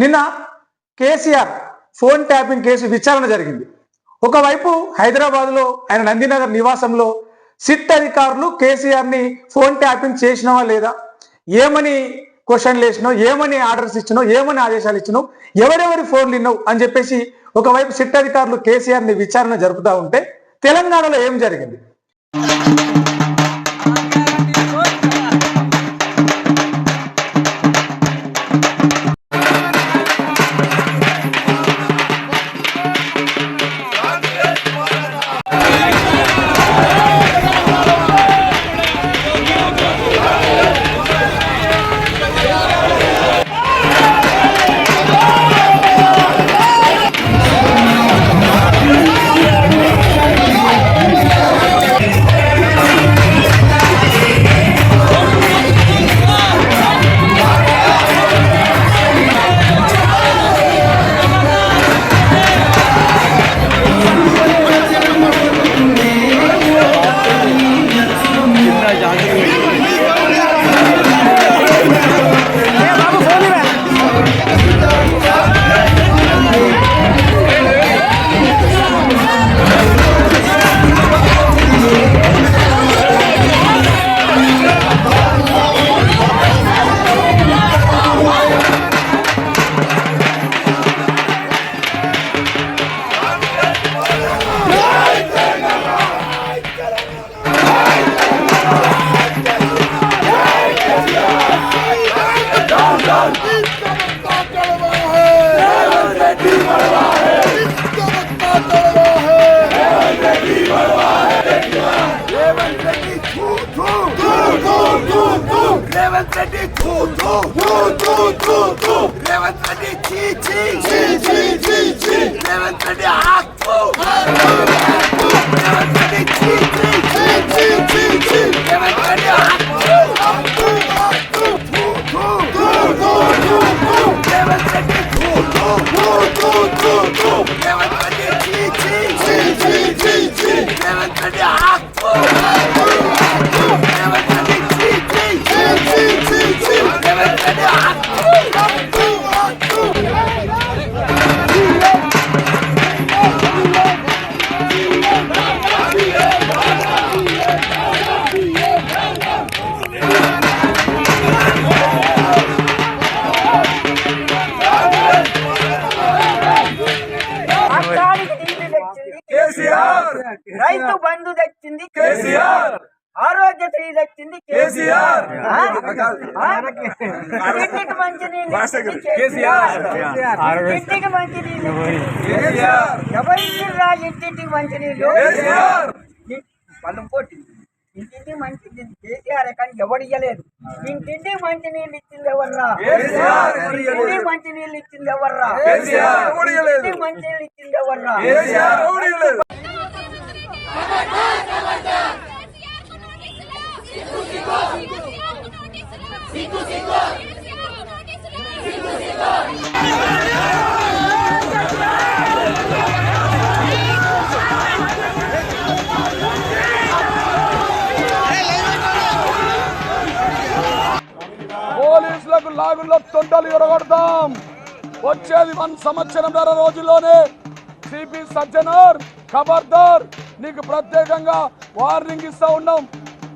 నిన్న KCR phone tapping case విచారణ జరిగింది. ఒకవైపు హైదరాబాద్లో ఆయన నందినగర్ నివాసంలో సిట్ అధికారులు కేసీఆర్ని ఫోన్ ట్యాపింగ్ చేసినావా లేదా? ఏమని క్వశ్చన్లు వేసినావు ఏమని ఆర్డర్స్ ఇచ్చినావు? ఏమని ఆదేశాలు ఇచ్చినావు? ఎవరెవరి ఫోన్లు విన్నావు అని చెప్పేసి ఒకవైపు సిట్ అధికారులు కేసీఆర్ని విచారణ జరుపుతూ ఉంటే తెలంగాణలో ఏం జరిగింది? రేవంత్ రెడ్డి థూ థూ థూ థూ థూ థూ రేవంత్ రెడ్డి చీ చీ చీ చీ చీ కేసీఆర్? ఇంటికి మంచి నీళ్ళు ఇచ్చింది కేసీఆర్. ఇంటికి మంచి నీళ్ళు కేసీఆర్! ఎవరింటిరా ఇంటింటికి మంచి నీళ్ళు కేసీఆర్. వాళ్ళం పోటీ. ఇంటింటికి మంచి నీళ్ళు కేసీఆర్. కానీ ఎవరు ఇయ్యలేదు. ఇంటింటికి మంచి నీళ్ళు ఇచ్చింది ఎవర్రా. ఇంటింటికి మంచి నీళ్ళు ఇచ్చింది ఎవర్రా. ఇంటింటికి మంచి నీళ్ళు ఇచ్చింది ఎవర్రా. పోలీసులకు లాగుల్లో తొండలు ఎరగొడతాం వచ్చేది వన్ సంవత్సరంన్నర రోజుల్లోనే. సిపి సజ్జనార్ ఖబర్దార్ నీకు ప్రత్యేకంగా వార్నింగ్ ఇస్తా ఉన్నాం.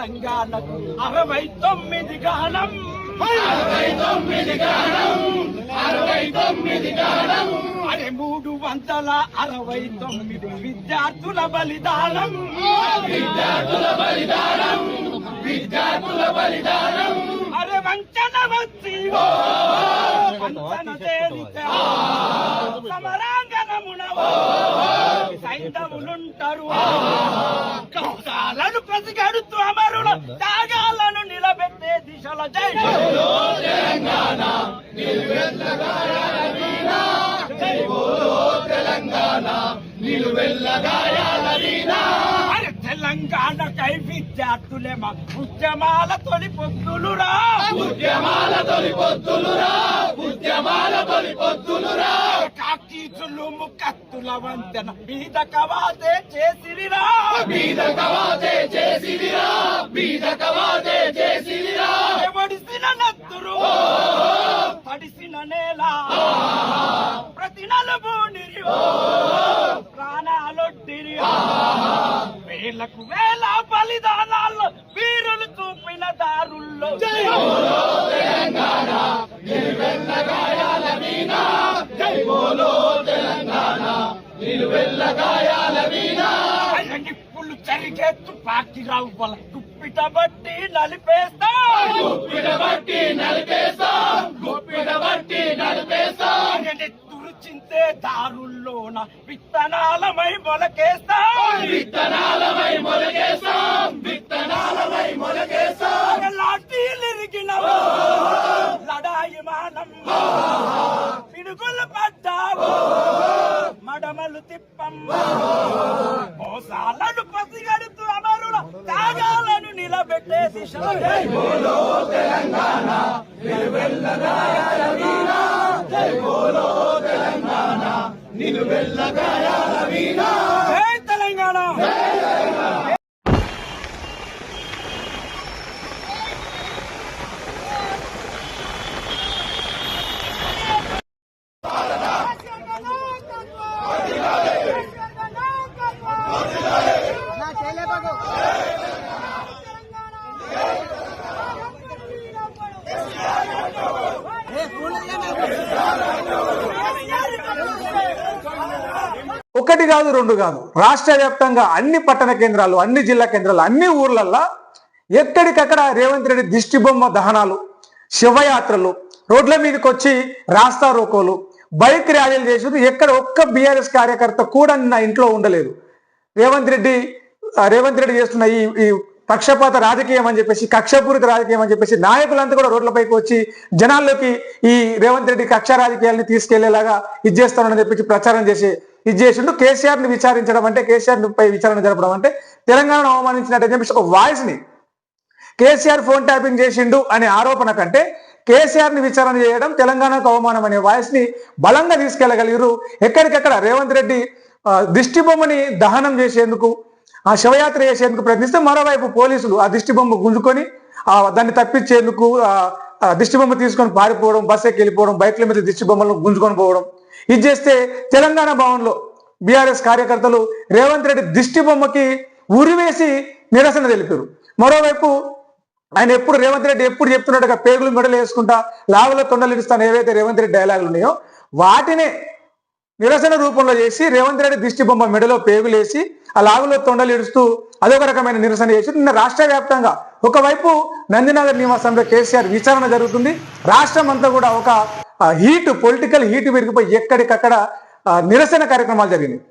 తెలంగాణకు అరవై తొమ్మిది గానం అరవై తొమ్మిది గానం అరవై తొమ్మిది గానం అరే మూడు వందల అరవై తొమ్మిది విద్యార్థుల బలిదానం. విద్యార్థుల బలిదానం విద్యార్థుల బలిదానం అరే వంచన వచ్చి వంచన తేలిక సమరాంగనమున సైంధవులుంటారు కష్టాలను ప్రతిగడుతూ అమరుల త్యాగాలను నిలబెట్టే దిశల జై తెలంగాణ అరే తెలంగాణ తెలంగాణకై విద్యార్థులేమా ఉద్యమాల తొలి పొద్దులురా ఉద్యమాల తొలి పొద్దులురా ఉద్యమాల తొలి పొద్దులురా కాకీచులు ముక్కత్తుల వంతెన బీద కవాతే చేసిరిరా బీద కవాతే చేసిరిరా బీద కవాతే చేసిరిరా ఎవడిసిన నత్తురు తడిసిన నేల ప్రతి నలుగు నిరియో ప్రాణాలొడ్డిరి వేలకు వేల బలిదానాల్లో వీరులు చూపిన దారుల్లో నిప్పులు పాకి రవ్వల గుప్పిట బట్టి నలిపేస్తా. గుప్పిట బట్టి నలిపేస్తా. గుప్పిట బట్టి నలిపేస్తా చింతే దారుల్లోన విత్తనాలమై మొలకేస్తా. విత్తనాలమై మొలకేస్తా. విత్తనాలమై మొలకేస్తా. లాఠీలిరిగిన లడాయి మానం తిప్పమ్మ మోసాలను పసిగడుతూ అమరుల త్యాగాలను నిలబెట్టే దిశలో జై బోలో తెలంగాణ. జై తెలంగాణ. కాదు రెండు కాదు. రాష్ట్ర వ్యాప్తంగా అన్ని పట్టణ కేంద్రాలు అన్ని జిల్లా కేంద్రాలు అన్ని ఊర్లల్లో ఎక్కడికక్కడ రేవంత్ రెడ్డి దిష్టిబొమ్మ దహనాలు శివయాత్రలు రోడ్ల మీదకి వచ్చి రాస్తా రోకోలు బైక్ ర్యాలీలు చేసేది ఎక్కడ ఒక్క బీఆర్ఎస్ కార్యకర్త కూడా నా ఇంట్లో ఉండలేదు. రేవంత్ రెడ్డి రేవంత్ రెడ్డి చేస్తున్న ఈ ఈ పక్షపాత రాజకీయం అని చెప్పేసి కక్షపూరిత రాజకీయం అని చెప్పేసి నాయకులంతా కూడా రోడ్లపైకి వచ్చి జనాల్లోకి ఈ రేవంత్ రెడ్డి కక్ష రాజకీయాల్ని తీసుకెళ్ళేలాగా ఇది చేస్తానని చెప్పేసి ప్రచారం చేసి ఇది చేసిండు. కేసీఆర్ని విచారించడం అంటే కేసీఆర్ పై విచారణ జరపడం అంటే తెలంగాణను అవమానించినట్టు చెప్పేసి ఒక వాయిస్ని కేసీఆర్ ఫోన్ ట్యాపింగ్ చేసిండు అనే ఆరోపణ కంటే కేసీఆర్ని విచారణ చేయడం తెలంగాణకు అవమానం అనే వాయిస్ని బలంగా తీసుకెళ్ళగలిగారు ఎక్కడికెక్కడ రేవంత్ రెడ్డి ఆ, దిష్టి బొమ్మని దహనం చేసేందుకు ఆ శవయాత్ర చేసేందుకు ప్రయత్నిస్తే మరోవైపు పోలీసులు ఆ దిష్టి బొమ్మ గుంజుకొని దాన్ని తప్పించేందుకు ఆ దిష్టి బొమ్మ తీసుకొని పారిపోవడం బస్సు ఎక్కి వెళ్ళిపోవడం బైక్ల మీద దిష్టి బొమ్మలను గుంజుకొని పోవడం ఇది చేస్తే తెలంగాణ భవన్లో బీఆర్ఎస్ కార్యకర్తలు రేవంత్ రెడ్డి దిష్టి బొమ్మకి ఉరివేసి నిరసన తెలిపారు. మరోవైపు ఆయన ఎప్పుడు రేవంత్ రెడ్డి ఎప్పుడు చెప్తున్నట్టుగా పేగులు మెడలు వేసుకుంటా లావుల తొండలు ఇస్తాను ఏవైతే రేవంత్ రెడ్డి డైలాగులు ఉన్నాయో వాటినే నిరసన రూపంలో చేసి రేవంత్ రెడ్డి దిష్టి బొమ్మ మెడలో పేగులేసి ఆ లాగులో తొండలు ఇడుస్తూ అదొక రకమైన నిరసన చేసి నిన్న రాష్ట్ర వ్యాప్తంగా ఒకవైపు నందినగర్ నివాసంలో కేసీఆర్ విచారణ జరుగుతుంది. రాష్ట్రం అంతా కూడా ఒక హీట్ పొలిటికల్ హీట్ విరిగిపోయి ఎక్కడికక్కడ నిరసన కార్యక్రమాలు జరిగినాయి.